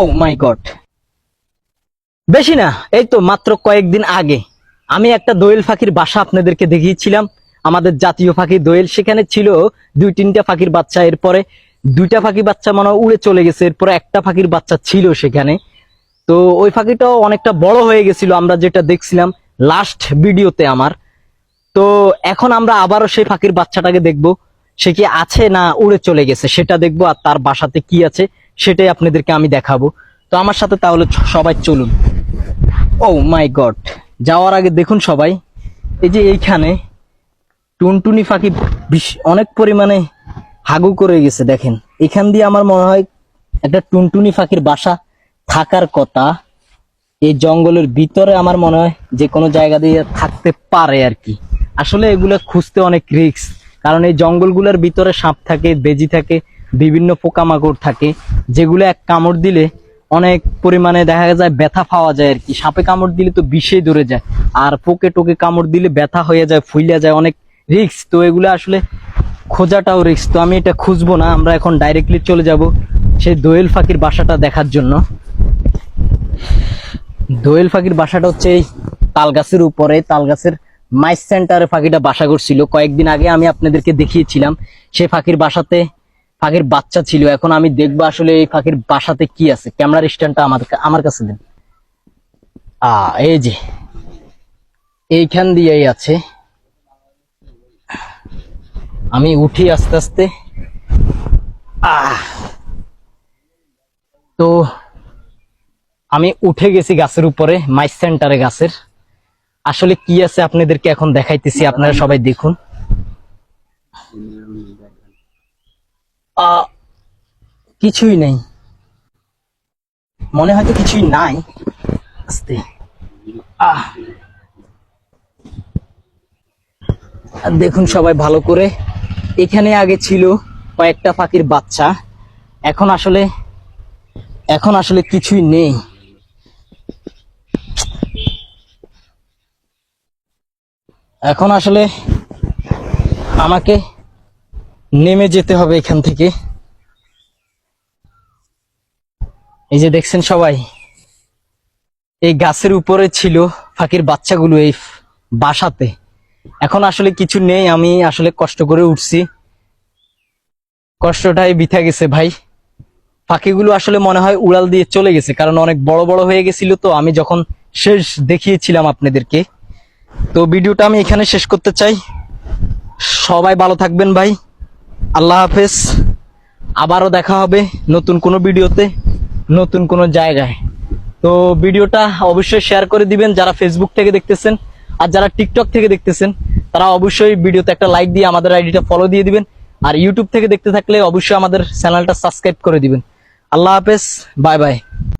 ও মাই god বেশি না, এই তো মাত্র কয়েকদিন আগে। আমি একটা দোয়েল পাখির বাসা আপনাদেরকে দেখিয়েছিলাম। আমাদের জাতীয় পাখি দোয়েল, সেখানে ছিল দুই তিনটা পাখির বাচ্চা। এরপরে দুইটা পাখি বাচ্চা মনে উড়ে চলে গেছে, এরপরে একটা পাখির বাচ্চা ছিল সেখানে। তো ওই ফাঁকিটাও অনেকটা বড় হয়ে গেছিল, আমরা যেটা দেখছিলাম লাস্ট ভিডিওতে আমার। তো এখন আমরা আবারও সেই ফাঁকির বাচ্চাটাকে দেখব, সে কি আছে না উড়ে চলে গেছে, সেটা দেখব আর তার বাসাতে কি আছে। সেটাই আপনাদেরকে আমি দেখাবো। তো আমার সাথে তাহলে সবাই চলুন। ও মাই গড, যাওয়ার আগে দেখুন সবাই। এই যে এইখানে টুনটুনি বিশ- অনেক পরিমাণে হাগু করে গেছে, দেখেন। এখান দিয়ে আমার মনে হয় একটা টুনটুনি পাখির বাসা থাকার কথা। এই জঙ্গলের ভিতরে আমার মনে হয় যে কোনো জায়গা দিয়ে থাকতে পারে আর কি। আসলে এগুলো খুঁজতে অনেক রিস্ক কারণ এই জঙ্গলগুলোর ভিতরে সাপ থাকে, বেজি থাকে বিভিন্ন পোকামাকড় থাকে, যেগুলো এক কামড় দিলে অনেক পরিমাণে দেখা যায় ব্যথা পাওয়া যায় আর কি। সাপে কামড় দিলে তো বিষে ধরে যায়, আর পোকে টোকে কামড় দিলে ব্যথা হয়ে যায়, ফুইলা যায়, অনেক রিস্ক তো এগুলো আসলে খোঁজাটাও রিস্ক তো আমি এটা খুঁজবো না, আমরা এখন ডাইরেক্টলি চলে যাব সেই দোয়েল ফাঁকির বাসাটা দেখার জন্য। দোয়েল পাখির বাসাটা হচ্ছে এই তাল গাছের উপরে তাল গাছের মাইস সেন্টারে পাখিটা বাসা করছিল। কয়েকদিন আগে আমি আপনাদেরকে দেখিয়েছিলাম সেই পাখির বাসাতে পাখির বাচ্চা ছিল, এখন আমি দেখব আসলে এই পাখির বাসাতে কি আছে। ক্যামেরার স্ট্যান্ডটা আমার আমার কাছে দেন। আ, এই যে, এইখান দিয়েই আছে। আমি উঠি আস্তে আস্তে। তো আমি উঠে গেছি গাছের উপরে মাইস সেন্টারে গাছের। আসলে কি আছে আপনাদেরকে এখন দেখাইতেছি, আপনারা সবাই দেখুন। কিছুই নেই। মনে হয়তো কিছুই নাই। আস্তে। আহ। দেখুন সবাই ভালো করে। এখানে আগে ছিল কয়েকটা পাখির বাচ্চা। এখন আসলে এখন আসলে কিছুই নেই। এখন আসলে আমাকে নেমে যেতে হবে এখান থেকে। এই যে দেখছেন সবাই, এই গাছের উপরে ছিল ফাঁকির বাচ্চাগুলো এই বাসাতে। এখন আসলে কিছু নেই, আমি আসলে কষ্ট করে উঠছি। কষ্টটাই বিথা গেছে ভাই। পাখিগুলো আসলে মনে হয় উড়াল দিয়ে চলে গেছে, কারণ অনেক বড় বড় হয়ে গেছিল তো, আমি যখন শেষ দেখিয়েছিলাম আপনাদেরকে। তো ভিডিওটা আমি এখানে শেষ করতে চাই। সবাই ভালো থাকবেন ভাই। আল্লাহ হাফেজ। আবারও দেখা হবে নতুন কোনো ভিডিওতে, নতুন কোনো জায়গায়। তো ভিডিওটা অবশ্যই শেয়ার করে দিবেন যারা ফেসবুক থেকে দেখতেছেন আর যারা টিকটক থেকে দেখতেছেন, তারা অবশ্যই ভিডিওতে একটা লাইক দিয়ে আমাদের আইডিটা ফলো দিয়ে দিবেন। আর ইউটিউব থেকে দেখতে থাকলে অবশ্যই আমাদের চ্যানেলটা সাবস্ক্রাইব করে দিবেন। আল্লাহ হাফেজ বাই বাই